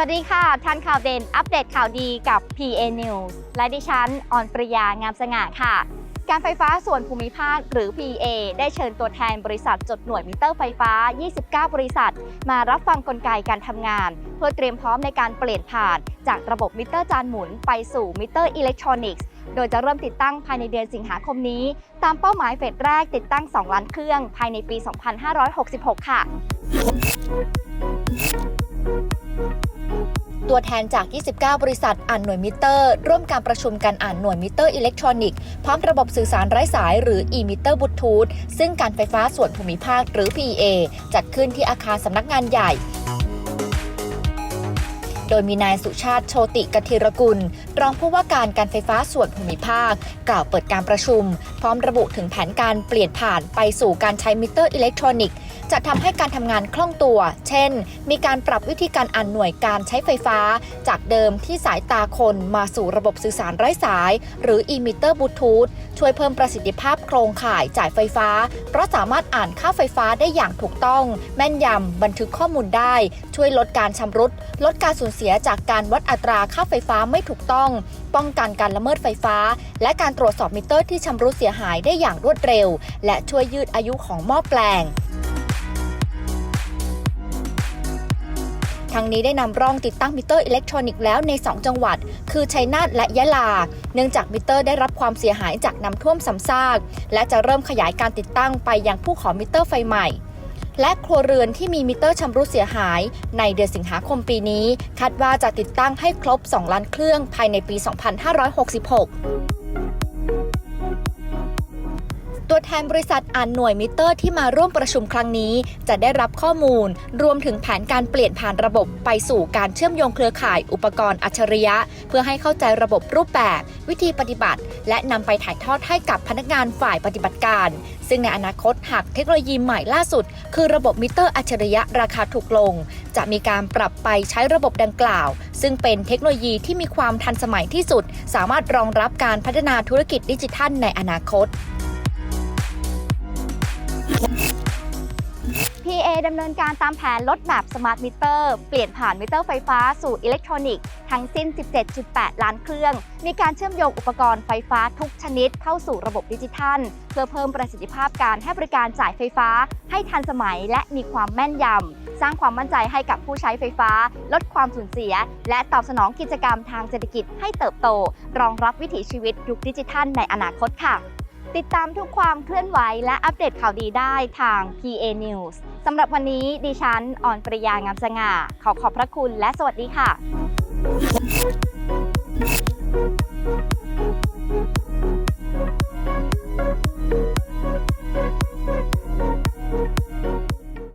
สวัสดีค่ะทันข่าวเด่นอัปเดตข่าวดีกับ PA News และดิฉันออนปริยางามสง่าค่ะ การไฟฟ้าส่วนภูมิภาคหรือ PA ได้เชิญตัวแทนบริษัทจดหน่วยมิเตอร์ไฟฟ้า 29 บริษัท มารับฟังกลไกการทำงาน เพื่อเตรียมพร้อมในการเปลี่ยนผ่าน จากระบบมิเตอร์จานหมุนไปสู่มิเตอร์อิเล็กทรอนิกส์โดยจะเริ่มติดตั้งภายในเดือนสิงหาคมนี้ ตามเป้าหมายเฟสแรกติดตั้ง 2 ล้านเครื่องภายในปี 2566 ค่ะ ตัวแทนจาก 29 บริษัทอ่านหน่วยมิเตอร์ ร่วมการประชุมการอ่านหน่วยมิเตอร์อิเล็กทรอนิกส์พร้อมระบบสื่อสารไร้สายหรือ e-meter Bluetooth ซึ่งการไฟฟ้าส่วนภูมิภาคหรือ PEA จัดขึ้นที่อาคารสำนักงานใหญ่โดยมีนายสุชาติโชติกธิรกุล รองผู้ว่าการการไฟฟ้าส่วนภูมิภาค กล่าวเปิดการประชุม พร้อมระบุถึงแผนการเปลี่ยนผ่านไปสู่การใช้มิเตอร์อิเล็กทรอนิกส์ จะทำให้การทำงานคล่องตัว เช่น มีการปรับวิธีการอ่านหน่วยการใช้ไฟฟ้า จากเดิมที่สายตาคนมาสู่ระบบสื่อสารไร้สาย หรือ e-meter Bluetooth ช่วยเพิ่มประสิทธิภาพโครงข่ายจ่ายไฟฟ้า เพราะสามารถอ่านค่าไฟฟ้าได้อย่างถูกต้อง แม่นยำบันทึกข้อมูลได้ ช่วยลดการชำรุด ลดการสูญเสียจากการวัดอัตราค่าไฟฟ้าไม่ถูกต้อง ป้องกันการละเมิดไฟฟ้า และการตรวจสอบมิเตอร์ที่ชำรุดเสียหายได้อย่างรวดเร็ว และช่วยยืดอายุของหม้อแปลง ทั้งนี้ได้นำร่องติดตั้งมิเตอร์อิเล็กทรอนิกส์แล้วใน 2 จังหวัด คือชัยนาทและยะลา เนื่องจากมิเตอร์ได้รับความเสียหายจากน้ำท่วมซ้ำซาก และจะเริ่มขยายการติดตั้งไปยังผู้ขอมิเตอร์ไฟใหม่ และครัวเรือนที่มีมิเตอร์ชำรุดเสียหาย ในเดือนสิงหาคมปีนี้ คาดว่าจะติดตั้งให้ครบ 2 ล้านเครื่องภายในปี 2566 ตัวแทนบริษัทอ่านหน่วยมิเตอร์ที่มาร่วมประชุมครั้งนี้ จะได้รับข้อมูล รวมถึงแผนการเปลี่ยนผ่านระบบไปสู่การเชื่อมโยงเครือข่ายอุปกรณ์อัจฉริยะ เพื่อให้เข้าใจระบบรูปแบบ วิธีปฏิบัติ และนำไปถ่ายทอดให้กับพนักงานฝ่ายปฏิบัติการ ซึ่งในอนาคตหากเทคโนโลยีใหม่ล่าสุด คือระบบมิเตอร์อัจฉริยะราคาถูกลง จะมีการปรับไปใช้ระบบดังกล่าว ซึ่งเป็นเทคโนโลยีที่มีความทันสมัยที่สุด สามารถรองรับการพัฒนาธุรกิจดิจิทัลในอนาคต ดำเนินการตามแผนลดแบบสมาร์ทมิเตอร์ เปลี่ยนผ่านมิเตอร์ไฟฟ้าสู่อิเล็กทรอนิกส์ทั้งสิ้น 17.8 ล้านเครื่อง มีการเชื่อมโยงอุปกรณ์ไฟฟ้าทุกชนิดเข้าสู่ระบบดิจิทัล เพื่อเพิ่มประสิทธิภาพการให้บริการจ่ายไฟฟ้า ให้ทันสมัยและมีความแม่นยำ สร้างความมั่นใจให้กับผู้ใช้ไฟฟ้า ลดความสูญเสีย และตอบสนองกิจกรรมทางเศรษฐกิจให้เติบโต รองรับวิถีชีวิตยุคดิจิทัลในอนาคตค่ะ ติดตามทุกความเคลื่อนไหวและอัปเดตข่าวดีได้ทาง PA News สำหรับวันนี้ดิฉันอ่อนปริยางามสง่า ขอขอบพระคุณและสวัสดีค่ะ